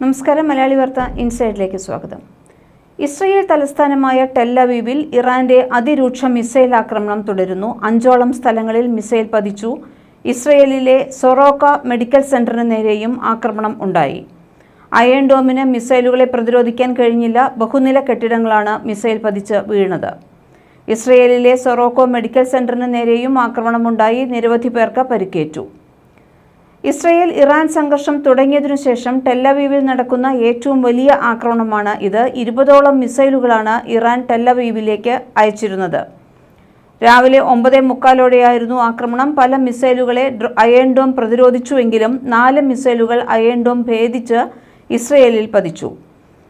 നമസ്കാരം മലയാളി വാർത്ത ഇൻസൈഡിലേക്ക് സ്വാഗതം. ഇസ്രയേൽ തലസ്ഥാനമായ ടെല്ലവീവിൽ ഇറാന്റെ അതിരൂക്ഷ മിസൈൽ ആക്രമണം തുടരുന്നു. അഞ്ചോളം സ്ഥലങ്ങളിൽ മിസൈൽ പതിച്ചു. ഇസ്രയേലിലെ സൊറോക്ക മെഡിക്കൽ സെന്ററിന് നേരെയും ആക്രമണം ഉണ്ടായി. അയൺ ഡോമിന് മിസൈലുകളെ പ്രതിരോധിക്കാൻ കഴിഞ്ഞില്ല. ബഹുനില കെട്ടിടങ്ങളാണ് മിസൈൽ പതിച്ച് വീണത്. ഇസ്രയേലിലെ സൊറോക്കോ മെഡിക്കൽ സെന്ററിന് നേരെയും ആക്രമണമുണ്ടായി നിരവധി പേർക്ക് പരിക്കേറ്റു. ഇസ്രയേൽ ഇറാൻ സംഘർഷം തുടങ്ങിയതിനു ശേഷം ടെല്ലവീവിൽ നടക്കുന്ന ഏറ്റവും വലിയ ആക്രമണമാണ് ഇത്. ഇരുപതോളം മിസൈലുകളാണ് ഇറാൻ ടെല്ലവീവിലേക്ക് അയച്ചിരുന്നത്. രാവിലെ ഒമ്പതേ മുക്കാലോടെയായിരുന്നു ആക്രമണം. പല മിസൈലുകളെ അയൺ ഡോം പ്രതിരോധിച്ചുവെങ്കിലും നാല് മിസൈലുകൾ അയൺ ഡോം ഭേദിച്ച് ഇസ്രയേലിൽ പതിച്ചു.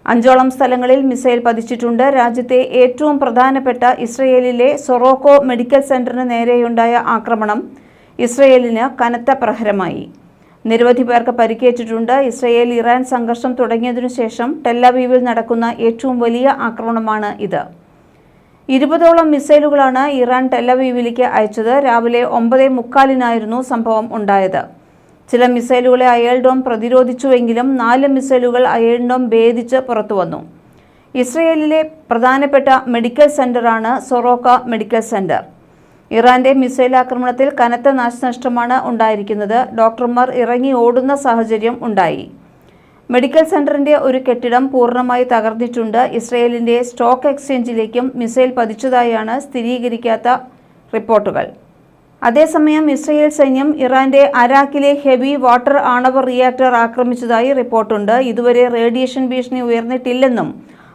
അഞ്ചോളം സ്ഥലങ്ങളിൽ മിസൈൽ പതിച്ചിട്ടുണ്ട്. രാജ്യത്തെ ഏറ്റവും പ്രധാനപ്പെട്ട ഇസ്രയേലിലെ സൊറോക്കോ മെഡിക്കൽ സെന്ററിന് നേരെയുണ്ടായ ആക്രമണം ഇസ്രയേലിന് കനത്ത പ്രഹരമായി. നിരവധി പേർക്ക് പരിക്കേറ്റിട്ടുണ്ട്. ഇസ്രയേൽ ഇറാൻ സംഘർഷം തുടങ്ങിയതിനു ശേഷം ടെല്ലവീവിൽ നടക്കുന്ന ഏറ്റവും വലിയ ആക്രമണമാണ് ഇത്. ഇരുപതോളം മിസൈലുകളാണ് ഇറാൻ ടെല്ലവീവിലേക്ക് അയച്ചത്. രാവിലെ ഒമ്പതേ മുക്കാലിനായിരുന്നു സംഭവം ഉണ്ടായത്. ചില മിസൈലുകളെ അയൽ ഡോം പ്രതിരോധിച്ചുവെങ്കിലും നാല് മിസൈലുകൾ അയൽ ഡോം ഭേദിച്ച് പുറത്തുവന്നു. ഇസ്രയേലിലെ പ്രധാനപ്പെട്ട മെഡിക്കൽ സെന്ററാണ് സൊറോക്ക മെഡിക്കൽ സെന്റർ. ഇറാന്റെ മിസൈൽ ആക്രമണത്തിൽ കനത്ത നാശനഷ്ടമാണ് ഉണ്ടായിരിക്കുന്നത്. ഡോക്ടർമാർ ഇറങ്ങി ഓടുന്ന സാഹചര്യം ഉണ്ടായി. മെഡിക്കൽ സെന്ററിന്റെ ഒരു കെട്ടിടം പൂർണമായി തകർന്നിട്ടുണ്ട്. ഇസ്രയേലിന്റെ സ്റ്റോക്ക് എക്സ്ചേഞ്ചിലേക്കും മിസൈൽ പതിച്ചതായാണ് സ്ഥിരീകരിക്കാത്ത റിപ്പോർട്ടുകൾ. അതേസമയം ഇസ്രയേൽ സൈന്യം ഇറാന്റെ അരാക്കിലെ ഹെവി വാട്ടർ ആണവ റിയാക്ടർ ആക്രമിച്ചതായി റിപ്പോർട്ടുണ്ട്. ഇതുവരെ റേഡിയേഷൻ ഭീഷണി ഉയർന്നിട്ടില്ലെന്നും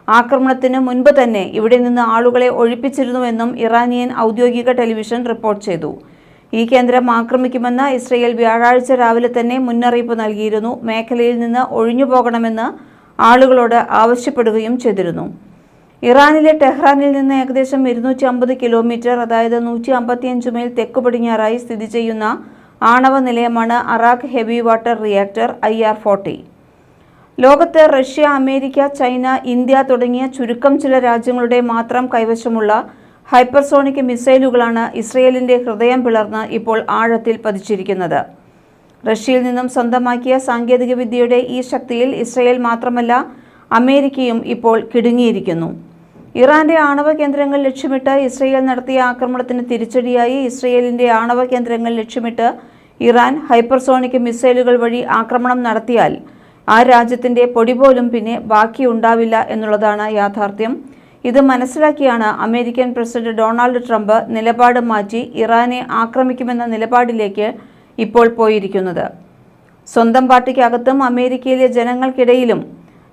ആക്രമണത്തിന് മുൻപ് തന്നെ ഇവിടെ നിന്ന് ആളുകളെ ഒഴിപ്പിച്ചിരുന്നുവെന്നും ഇറാനിയൻ ഔദ്യോഗിക ടെലിവിഷൻ റിപ്പോർട്ട് ചെയ്തു. ഈ കേന്ദ്രം ആക്രമിക്കുമെന്ന് ഇസ്രയേൽ വ്യാഴാഴ്ച രാവിലെ തന്നെ മുന്നറിയിപ്പ് നൽകിയിരുന്നു. മേഖലയിൽ നിന്ന് ഒഴിഞ്ഞു പോകണമെന്ന് ആളുകളോട് ആവശ്യപ്പെടുകയും ചെയ്തിരുന്നു. ഇറാനിലെ ടെഹ്റാനിൽ നിന്ന് ഏകദേശം ഇരുന്നൂറ്റി അമ്പത് കിലോമീറ്റർ അതായത് നൂറ്റി അമ്പത്തിയഞ്ച് മൈൽ തെക്കു പടിഞ്ഞാറായി സ്ഥിതി ചെയ്യുന്ന ആണവ നിലയമാണ് Arak heavy water reactor I R forty. ലോകത്ത് റഷ്യ അമേരിക്ക ചൈന ഇന്ത്യ തുടങ്ങിയ ചുരുക്കം ചില രാജ്യങ്ങളുടെ മാത്രം കൈവശമുള്ള ഹൈപ്പർസോണിക് മിസൈലുകളാണ് ഇസ്രയേലിന്റെ ഹൃദയം പിളർന്ന് ഇപ്പോൾ ആഴത്തിൽ പതിച്ചിരിക്കുന്നത്. റഷ്യയിൽ നിന്നും സ്വന്തമാക്കിയ സാങ്കേതികവിദ്യയുടെ ഈ ശക്തിയിൽ ഇസ്രയേൽ മാത്രമല്ല അമേരിക്കയും ഇപ്പോൾ കിടുങ്ങിയിരിക്കുന്നു. ഇറാന്റെ ആണവ കേന്ദ്രങ്ങൾ ലക്ഷ്യമിട്ട് ഇസ്രയേൽ നടത്തിയ ആക്രമണത്തിന് തിരിച്ചടിയായി ഇസ്രയേലിന്റെ ആണവ കേന്ദ്രങ്ങൾ ലക്ഷ്യമിട്ട് ഇറാൻ ഹൈപ്പർസോണിക് മിസൈലുകൾ വഴി ആക്രമണം നടത്തിയാൽ ആ രാജ്യത്തിന്റെ പൊടി പോലും പിന്നെ ബാക്കിയുണ്ടാവില്ല എന്നുള്ളതാണ് യാഥാർത്ഥ്യം. ഇത് മനസ്സിലാക്കിയാണ് അമേരിക്കൻ പ്രസിഡന്റ് ഡൊണാൾഡ് ട്രംപ് നിലപാട് മാറ്റി ഇറാനെ ആക്രമിക്കുമെന്ന നിലപാടിലേക്ക് ഇപ്പോൾ പോയിരിക്കുന്നത്. സ്വന്തം പാർട്ടിക്കകത്തും അമേരിക്കയിലെ ജനങ്ങൾക്കിടയിലും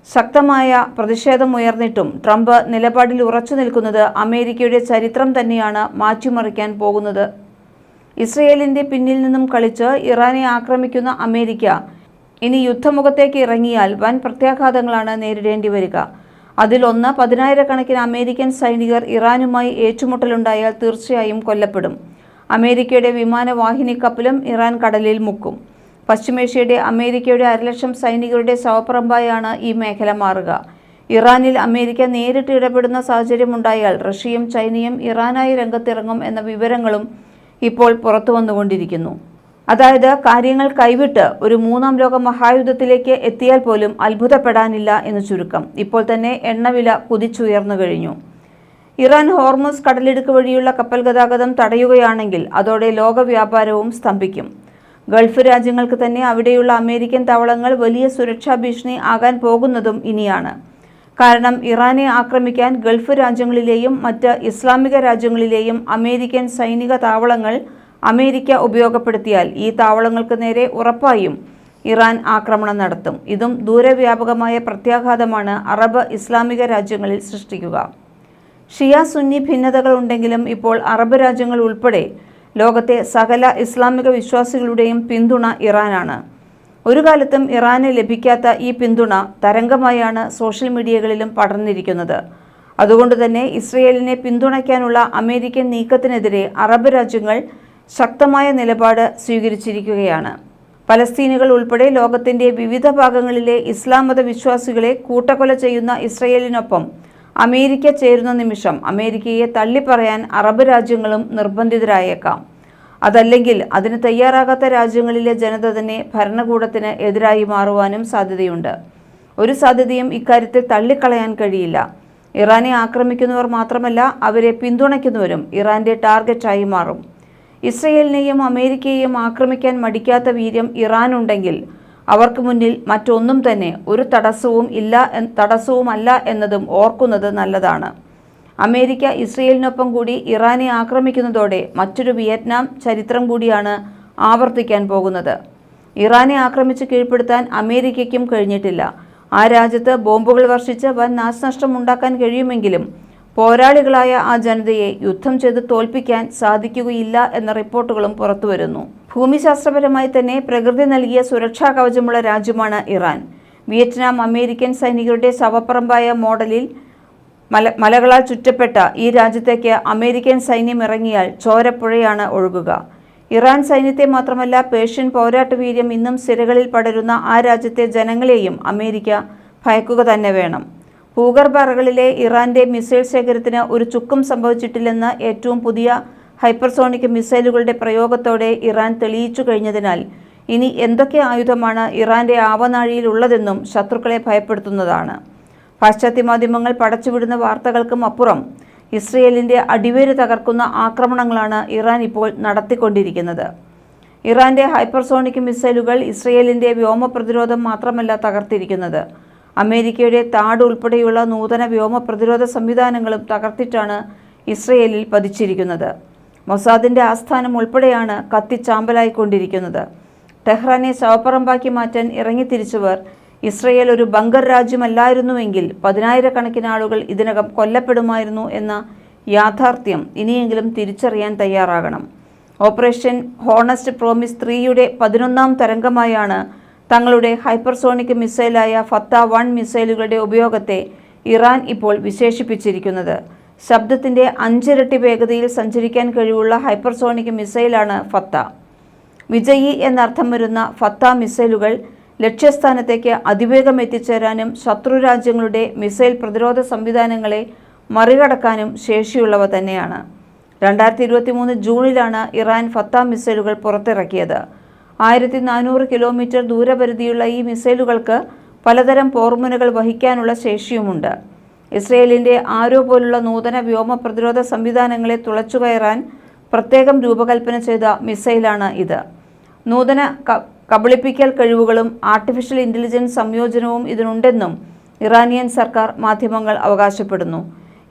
ശക്തമായ പ്രതിഷേധം ഉയർന്നിട്ടും ട്രംപ് നിലപാടിൽ ഉറച്ചു നിൽക്കുന്നത് അമേരിക്കയുടെ ചരിത്രം തന്നെയാണ് മാറ്റിമറിക്കാൻ പോകുന്നത്. ഇസ്രയേലിന്റെ പിന്നിൽ നിന്നും കളിച്ച് ഇറാനെ ആക്രമിക്കുന്ന അമേരിക്ക ഇനി യുദ്ധമുഖത്തേക്ക് ഇറങ്ങിയാൽ വൻ പ്രത്യാഘാതങ്ങളാണ് നേരിടേണ്ടി വരിക. അതിലൊന്ന് പതിനായിരക്കണക്കിന് അമേരിക്കൻ സൈനികർ ഇറാനുമായി ഏറ്റുമുട്ടലുണ്ടായാൽ തീർച്ചയായും കൊല്ലപ്പെടും. അമേരിക്കയുടെ വിമാനവാഹിനി കപ്പലും ഇറാൻ കടലിൽ മുക്കും. പശ്ചിമേഷ്യയുടെ അമേരിക്കയുടെ അരലക്ഷം സൈനികരുടെ ശവപ്പറമ്പായാണ് ഈ മേഖല മാറുക. ഇറാനിൽ അമേരിക്ക നേരിട്ട് ഇടപെടുന്ന സാഹചര്യമുണ്ടായാൽ റഷ്യയും ചൈനയും ഇറാനായി രംഗത്തിറങ്ങും എന്ന വിവരങ്ങളും ഇപ്പോൾ പുറത്തു വന്നുകൊണ്ടിരിക്കുന്നു അതായത് കാര്യങ്ങൾ കൈവിട്ട് ഒരു മൂന്നാം ലോക മഹായുദ്ധത്തിലേക്ക് എത്തിയാൽ പോലും അത്ഭുതപ്പെടാനില്ല എന്ന് ചുരുക്കം. ഇപ്പോൾ തന്നെ എണ്ണവില കുതിച്ചുയർന്നു കഴിഞ്ഞു. ഇറാൻ ഹോർമോസ് കടലിടുക്ക് വഴിയുള്ള കപ്പൽ ഗതാഗതം തടയുകയാണെങ്കിൽ അതോടെ ലോക വ്യാപാരവും സ്തംഭിക്കും. ഗൾഫ് രാജ്യങ്ങൾക്ക് തന്നെ അവിടെയുള്ള അമേരിക്കൻ താവളങ്ങൾ വലിയ സുരക്ഷാ ഭീഷണി ആകാൻ പോകുന്നതും ഇനിയാണ്. കാരണം ഇറാനെ ആക്രമിക്കാൻ ഗൾഫ് രാജ്യങ്ങളിലെയും മറ്റ് ഇസ്ലാമിക രാജ്യങ്ങളിലെയും അമേരിക്കൻ സൈനിക താവളങ്ങൾ അമേരിക്ക ഉപയോഗപ്പെടുത്തിയാൽ ഈ താവളങ്ങൾക്ക് നേരെ ഉറപ്പായും ഇറാൻ ആക്രമണം നടത്തും. ഇതും ദൂരവ്യാപകമായ പ്രത്യാഘാതമാണ് അറബ് ഇസ്ലാമിക രാജ്യങ്ങളിൽ സൃഷ്ടിക്കുക. ഷിയ സുന്നി ഭിന്നതകൾ ഉണ്ടെങ്കിലും ഇപ്പോൾ അറബ് രാജ്യങ്ങൾ ഉൾപ്പെടെ ലോകത്തെ സകല ഇസ്ലാമിക വിശ്വാസികളുടെയും പിന്തുണ ഇറാനാണ്. ഒരു കാലത്തും ഇറാന് ലഭിക്കാത്ത ഈ പിന്തുണ തരംഗമായാണ് സോഷ്യൽ മീഡിയകളിലും പടർന്നിരിക്കുന്നത്. അതുകൊണ്ട് തന്നെ ഇസ്രയേലിനെ പിന്തുണയ്ക്കാനുള്ള അമേരിക്കൻ നീക്കത്തിനെതിരെ അറബ് രാജ്യങ്ങൾ ശക്തമായ നിലപാട് സ്വീകരിച്ചിരിക്കുകയാണ്. പലസ്തീനുകൾ ഉൾപ്പെടെ ലോകത്തിന്റെ വിവിധ ഭാഗങ്ങളിലെ ഇസ്ലാം മത വിശ്വാസികളെ കൂട്ടക്കൊല ചെയ്യുന്ന ഇസ്രയേലിനൊപ്പം അമേരിക്ക ചേരുന്ന നിമിഷം അമേരിക്കയെ തള്ളിപ്പറയാൻ അറബ് രാജ്യങ്ങളും നിർബന്ധിതരായേക്കാം. അതല്ലെങ്കിൽ അതിന് തയ്യാറാകാത്ത രാജ്യങ്ങളിലെ ജനത തന്നെ ഭരണകൂടത്തിന് എതിരായി മാറുവാനും സാധ്യതയുണ്ട്. ഒരു സാധ്യതയും ഇക്കാര്യത്തിൽ തള്ളിക്കളയാൻ കഴിയില്ല. ഇറാനെ ആക്രമിക്കുന്നവർ മാത്രമല്ല അവരെ പിന്തുണയ്ക്കുന്നവരും ഇറാന്റെ ടാർഗറ്റായി മാറും. ഇസ്രയേലിനെയും അമേരിക്കയെയും ആക്രമിക്കാൻ മടിക്കാത്ത വീര്യം ഇറാനുണ്ടെങ്കിൽ അവർക്ക് മുന്നിൽ മറ്റൊന്നും തന്നെ ഒരു തടസ്സവും ഇല്ല തടസ്സവുമല്ല എന്നതും ഓർക്കുന്നത് നല്ലതാണ്. അമേരിക്ക ഇസ്രയേലിനൊപ്പം കൂടി ഇറാനെ ആക്രമിക്കുന്നതോടെ മറ്റൊരു വിയറ്റ്നാം ചരിത്രം കൂടിയാണ് ആവർത്തിക്കാൻ പോകുന്നത്. ഇറാനെ ആക്രമിച്ച് കീഴ്പ്പെടുത്താൻ അമേരിക്കയ്ക്കും കഴിഞ്ഞിട്ടില്ല. ആ രാജ്യത്ത് ബോംബുകൾ വർഷിച്ച് വൻ നാശനഷ്ടം ഉണ്ടാക്കാൻ കഴിയുമെങ്കിലും പോരാളികളായ ആ ജനതയെ യുദ്ധം ചെയ്ത് തോൽപ്പിക്കാൻ സാധിക്കുകയില്ല എന്ന റിപ്പോർട്ടുകളും പുറത്തുവരുന്നു. ഭൂമിശാസ്ത്രപരമായി തന്നെ പ്രകൃതി നൽകിയ സുരക്ഷാ കവചമുള്ള രാജ്യമാണ് ഇറാൻ. വിയറ്റ്നാം അമേരിക്കൻ സൈനികരുടെ ശവപ്പറമ്പായ മോഡലിൽ മല മലകളാൽ ചുറ്റപ്പെട്ട ഈ രാജ്യത്തേക്ക് അമേരിക്കൻ സൈന്യം ഇറങ്ങിയാൽ ചോരപ്പുഴയാണ് ഒഴുകുക. ഇറാൻ സൈന്യത്തെ മാത്രമല്ല പേർഷ്യൻ പോരാട്ടവീര്യം ഇന്നും സിരകളിൽ പടരുന്ന ആ രാജ്യത്തെ ജനങ്ങളെയും അമേരിക്ക ഭയക്കുക തന്നെ വേണം. ഭൂഗർഭ അറകളിലെ ഇറാന്റെ മിസൈൽ ശേഖരത്തിന് ഒരു ചുക്കും സംഭവിച്ചിട്ടില്ലെന്ന് ഏറ്റവും പുതിയ ഹൈപ്പർസോണിക് മിസൈലുകളുടെ പ്രയോഗത്തോടെ ഇറാൻ തെളിയിച്ചു കഴിഞ്ഞതിനാൽ ഇനി എന്തൊക്കെ ആയുധമാണ് ഇറാന്റെ ആവനാഴിയിൽ ഉള്ളതെന്നും ശത്രുക്കളെ ഭയപ്പെടുത്തുന്നതാണ്. പാശ്ചാത്യ മാധ്യമങ്ങൾ പടച്ചുവിടുന്ന വാർത്തകൾക്കും അപ്പുറം ഇസ്രയേലിന്റെ അടിവേര് തകർക്കുന്ന ആക്രമണങ്ങളാണ് ഇറാൻ ഇപ്പോൾ നടത്തിക്കൊണ്ടിരിക്കുന്നത്. ഇറാന്റെ ഹൈപ്പർസോണിക് മിസൈലുകൾ ഇസ്രയേലിന്റെ വ്യോമ പ്രതിരോധം മാത്രമല്ല തകർത്തിരിക്കുന്നത്. അമേരിക്കയുടെ താഡ് ഉൾപ്പെടെയുള്ള നൂതന വ്യോമ പ്രതിരോധ സംവിധാനങ്ങളും തകർത്തിട്ടാണ് ഇസ്രയേലിൽ പതിച്ചിരിക്കുന്നത്. മൊസാദിന്റെ ആസ്ഥാനം ഉൾപ്പെടെയാണ് കത്തിച്ചാമ്പലായിക്കൊണ്ടിരിക്കുന്നത് ടെഹ്റാനെ ശവപ്പറമ്പാക്കി മാറ്റാൻ ഇറങ്ങിത്തിരിച്ചവർ ഇസ്രയേൽ ഒരു ബംഗർ രാജ്യമല്ലായിരുന്നുവെങ്കിൽ പതിനായിരക്കണക്കിന് ആളുകൾ ഇതിനകം കൊല്ലപ്പെടുമായിരുന്നു എന്ന യാഥാർത്ഥ്യം ഇനിയെങ്കിലും തിരിച്ചറിയാൻ തയ്യാറാകണം. ഓപ്പറേഷൻ ഹോണസ്റ്റ് പ്രോമിസ് ത്രീയുടെ പതിനൊന്നാം തരംഗമായാണ് തങ്ങളുടെ ഹൈപ്പർസോണിക് മിസൈലായ ഫത്ത വൺ മിസൈലുകളുടെ ഉപയോഗത്തെ ഇറാൻ ഇപ്പോൾ വിശേഷിപ്പിച്ചിരിക്കുന്നത്. ശബ്ദത്തിന്റെ അഞ്ചിരട്ടി വേഗതയിൽ സഞ്ചരിക്കാൻ കഴിവുള്ള ഹൈപ്പർസോണിക് മിസൈലാണ് ഫത്ത. വിജയി എന്നർത്ഥം വരുന്ന ഫത്ത മിസൈലുകൾ ലക്ഷ്യസ്ഥാനത്തേക്ക് അതിവേഗം എത്തിച്ചേരാനും ശത്രു രാജ്യങ്ങളുടെ മിസൈൽ പ്രതിരോധ സംവിധാനങ്ങളെ മറികടക്കാനും ശേഷിയുള്ളവ തന്നെയാണ്. രണ്ടായിരത്തി ഇരുപത്തി മൂന്ന് ജൂണിലാണ് ഇറാൻ ഫത്ത മിസൈലുകൾ പുറത്തിറക്കിയത്. ആയിരത്തി നാനൂറ് കിലോമീറ്റർ ദൂരപരിധിയുള്ള ഈ മിസൈലുകൾക്ക് പലതരം പോർമുനകൾ വഹിക്കാനുള്ള ശേഷിയുമുണ്ട്. ഇസ്രയേലിന്റെ ആരോ പോലുള്ള നൂതന വ്യോമ പ്രതിരോധ സംവിധാനങ്ങളെ തുളച്ചുകയറാൻ പ്രത്യേകം രൂപകൽപ്പന ചെയ്ത മിസൈലാണ് ഇത്. നൂതന കബളിപ്പിക്കൽ കഴിവുകളും ആർട്ടിഫിഷ്യൽ ഇന്റലിജൻസ് സംയോജനവും ഇതിനുണ്ടെന്നും ഇറാനിയൻ സർക്കാർ മാധ്യമങ്ങൾ അവകാശപ്പെടുന്നു.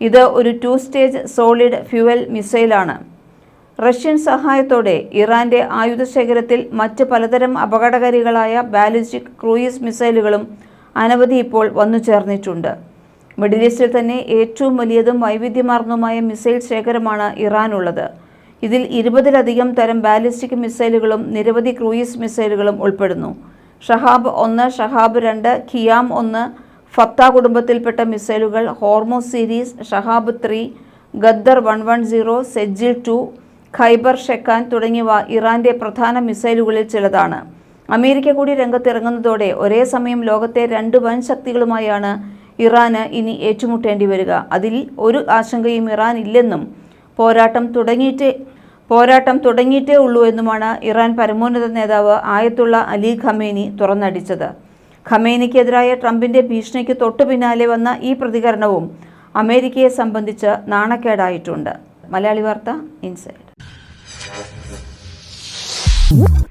ഇത് ഒരു ടു സ്റ്റേജ് സോളിഡ് ഫ്യുവൽ മിസൈലാണ്. റഷ്യൻ സഹായത്തോടെ ഇറാന്റെ ആയുധശേഖരത്തിൽ മറ്റ് പലതരം അപകടകാരികളായ ബാലിസ്റ്റിക് ക്രൂയിസ് മിസൈലുകളും അനവധി ഇപ്പോൾ വന്നു ചേർന്നിട്ടുണ്ട്. മിഡിൽ ഈസ്റ്റിൽ തന്നെ ഏറ്റവും വലിയതും വൈവിധ്യമാർന്നതുമായ മിസൈൽ ശേഖരമാണ് ഇറാനുള്ളത്. ഇതിൽ ഇരുപതിലധികം തരം ബാലിസ്റ്റിക് മിസൈലുകളും നിരവധി ക്രൂയിസ് മിസൈലുകളും ഉൾപ്പെടുന്നു. ഷഹാബ് ഒന്ന് ഷഹാബ് രണ്ട് ഖിയാം ഒന്ന് ഫത്ത കുടുംബത്തിൽപ്പെട്ട മിസൈലുകൾ Hormoz series Shahab three Ghadr one one zero Sejjil two Kheibar Shekan തുടങ്ങിയവ ഇറാന്റെ പ്രധാന മിസൈലുകളിൽ ചിലതാണ്. അമേരിക്ക കൂടി രംഗത്തിറങ്ങുന്നതോടെ ഒരേ സമയം ലോകത്തെ രണ്ട് വൻ ശക്തികളുമായാണ് ഇറാന് ഇനി ഏറ്റുമുട്ടേണ്ടി വരിക. അതിൽ ഒരു ആശങ്കയും ഇറാൻ ഇല്ലെന്നും പോരാട്ടം തുടങ്ങിയിട്ടേ പോരാട്ടം തുടങ്ങിയിട്ടേ ഉള്ളൂ എന്നുമാണ് ഇറാൻ പരമോന്നത നേതാവ് ആയത്തുള്ള അലി ഖമേനി തുറന്നടിച്ചത്. ഖമേനിക്കെതിരായ ട്രംപിന്റെ ഭീഷണിക്ക് തൊട്ടു പിന്നാലെ വന്ന ഈ പ്രതികരണവും അമേരിക്കയെ സംബന്ധിച്ച് നാണക്കേടായിട്ടുണ്ട്. മലയാളി വാർത്ത ഇൻസൈഡ് What?